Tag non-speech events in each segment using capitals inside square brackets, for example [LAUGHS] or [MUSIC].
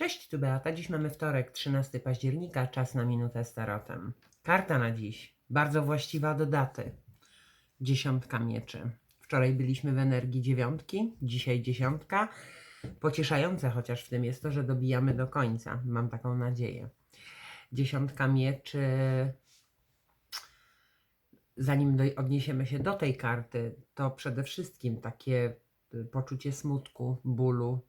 Cześć, tu Beata. Dziś mamy wtorek, 13 października, czas na minutę z tarotem. Karta na dziś, bardzo właściwa do daty. Dziesiątka mieczy. Wczoraj byliśmy w energii dziewiątki, dzisiaj dziesiątka. Pocieszające chociaż w tym jest to, że dobijamy do końca. Mam taką nadzieję. Dziesiątka mieczy. Zanim odniesiemy się do tej karty, to przede wszystkim takie poczucie smutku, bólu,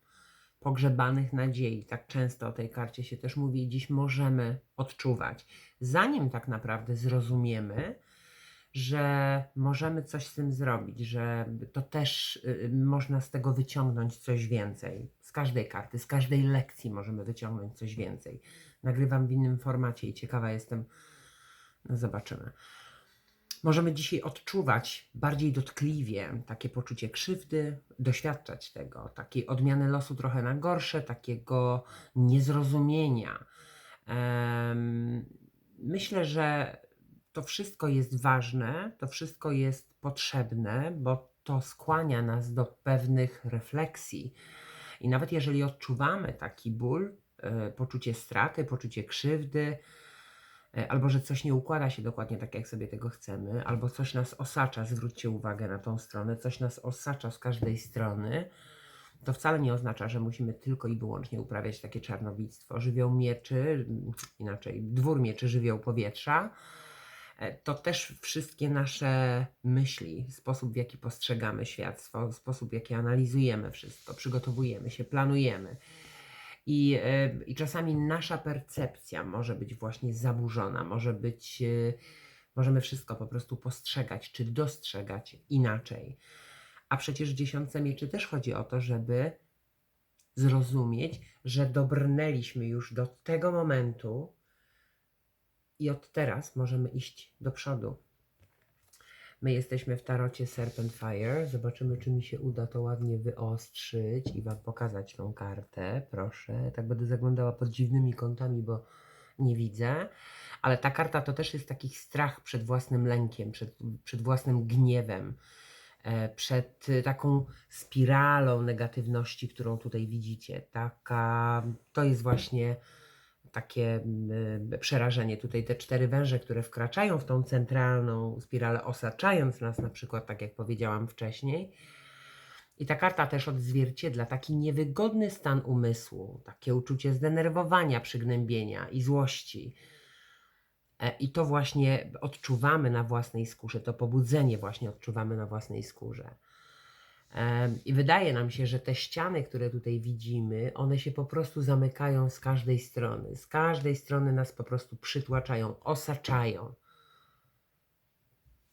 pogrzebanych nadziei. Tak często o tej karcie się też mówi i dziś możemy odczuwać. Zanim tak naprawdę zrozumiemy, że możemy coś z tym zrobić, że to też y, można z tego wyciągnąć coś więcej. Z każdej karty, z każdej lekcji możemy wyciągnąć coś więcej. Nagrywam w innym formacie i ciekawa jestem, no zobaczymy. Możemy dzisiaj odczuwać bardziej dotkliwie takie poczucie krzywdy, doświadczać tego, takiej odmiany losu trochę na gorsze, takiego niezrozumienia. Myślę, że to wszystko jest ważne, to wszystko jest potrzebne, bo to skłania nas do pewnych refleksji. I nawet jeżeli odczuwamy taki ból, e, poczucie straty, poczucie krzywdy, albo że coś nie układa się dokładnie tak, jak sobie tego chcemy, albo coś nas osacza, zwróćcie uwagę na tą stronę, coś nas osacza z każdej strony, to wcale nie oznacza, że musimy tylko i wyłącznie uprawiać takie czarnowictwo. Żywioł mieczy, inaczej, dwór mieczy, żywioł powietrza, e, to też wszystkie nasze myśli, sposób w jaki postrzegamy świat, sposób w jaki analizujemy wszystko, przygotowujemy się, planujemy. I, I czasami nasza percepcja może być właśnie zaburzona, może być, e, możemy wszystko po prostu postrzegać czy dostrzegać inaczej. A przecież w dziesiątce mieczy też chodzi o to, żeby zrozumieć, że dobrnęliśmy już do tego momentu i od teraz możemy iść do przodu. My jesteśmy w tarocie Serpent Fire. Zobaczymy, czy mi się uda to ładnie wyostrzyć i Wam pokazać tą kartę. Proszę. Tak będę zaglądała pod dziwnymi kątami, bo nie widzę. Ale ta karta to też jest taki strach przed własnym lękiem, przed, przed własnym gniewem, e, przed taką spiralą negatywności, którą tutaj widzicie. Taka, to jest właśnie takie mm, przerażenie. Tutaj te cztery węże, które wkraczają w tą centralną spiralę, osaczając nas na przykład, tak jak powiedziałam wcześniej. I ta karta też odzwierciedla taki niewygodny stan umysłu, takie uczucie zdenerwowania, przygnębienia i złości. E, I to właśnie odczuwamy na własnej skórze, to pobudzenie właśnie odczuwamy na własnej skórze. I wydaje nam się, że te ściany, które tutaj widzimy, one się po prostu zamykają z każdej strony. Z każdej strony nas po prostu przytłaczają, osaczają.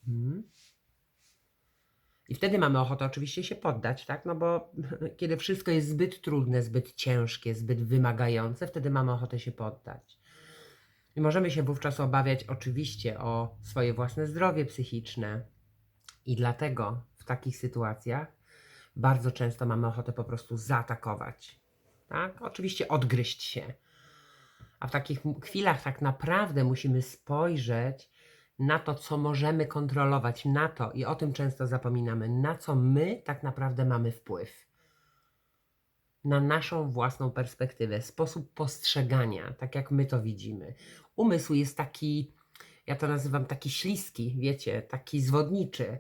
Mhm. I wtedy mamy ochotę oczywiście się poddać, tak? No bo [LAUGHS] kiedy wszystko jest zbyt trudne, zbyt ciężkie, zbyt wymagające, wtedy mamy ochotę się poddać. I możemy się wówczas obawiać oczywiście o swoje własne zdrowie psychiczne. I dlatego w takich sytuacjach bardzo często mamy ochotę po prostu zaatakować. Tak? Oczywiście odgryźć się. A w takich chwilach tak naprawdę musimy spojrzeć na to, co możemy kontrolować, na to, i o tym często zapominamy, na co my tak naprawdę mamy wpływ. Na naszą własną perspektywę, sposób postrzegania, tak jak my to widzimy. Umysł jest taki, ja to nazywam taki śliski, wiecie, taki zwodniczy.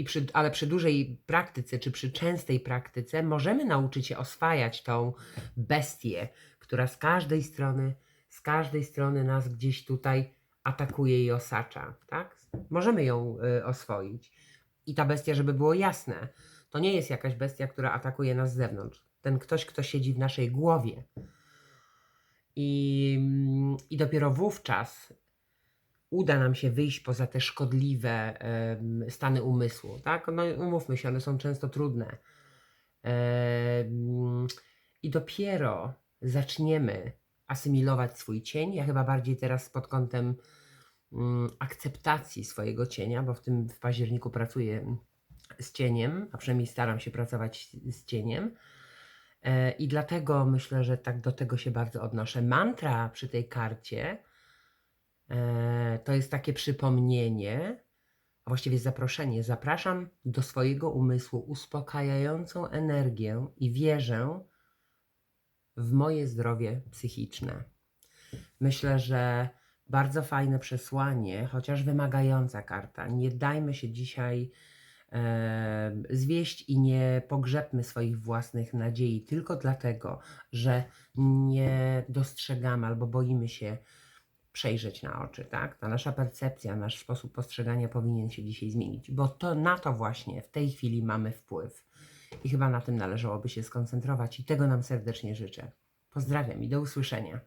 I przy, ale przy dużej praktyce, czy przy częstej praktyce, możemy nauczyć się oswajać tą bestię, która z każdej strony, z każdej strony nas gdzieś tutaj atakuje i osacza. Tak? Możemy ją y, oswoić. I ta bestia, żeby było jasne, to nie jest jakaś bestia, która atakuje nas z zewnątrz. Ten ktoś, kto siedzi w naszej głowie. I, mm, i dopiero wówczas uda nam się wyjść poza te szkodliwe stany umysłu, tak? No umówmy się, one są często trudne. I dopiero zaczniemy asymilować swój cień. Ja chyba bardziej teraz pod kątem mm, akceptacji swojego cienia, bo w tym w październiku pracuję z cieniem, a przynajmniej staram się pracować z cieniem. E, I dlatego myślę, że tak do tego się bardzo odnoszę. Mantra przy tej karcie to jest takie przypomnienie, a właściwie zaproszenie. Zapraszam do swojego umysłu uspokajającą energię i wierzę w moje zdrowie psychiczne. Myślę, że bardzo fajne przesłanie, chociaż wymagająca karta. Nie dajmy się dzisiaj e, zwieść i nie pogrzebmy swoich własnych nadziei tylko dlatego, że nie dostrzegamy albo boimy się przejrzeć na oczy, tak? Ta nasza percepcja, nasz sposób postrzegania powinien się dzisiaj zmienić, bo to na to właśnie w tej chwili mamy wpływ. I chyba na tym należałoby się skoncentrować i tego nam serdecznie życzę. Pozdrawiam i do usłyszenia.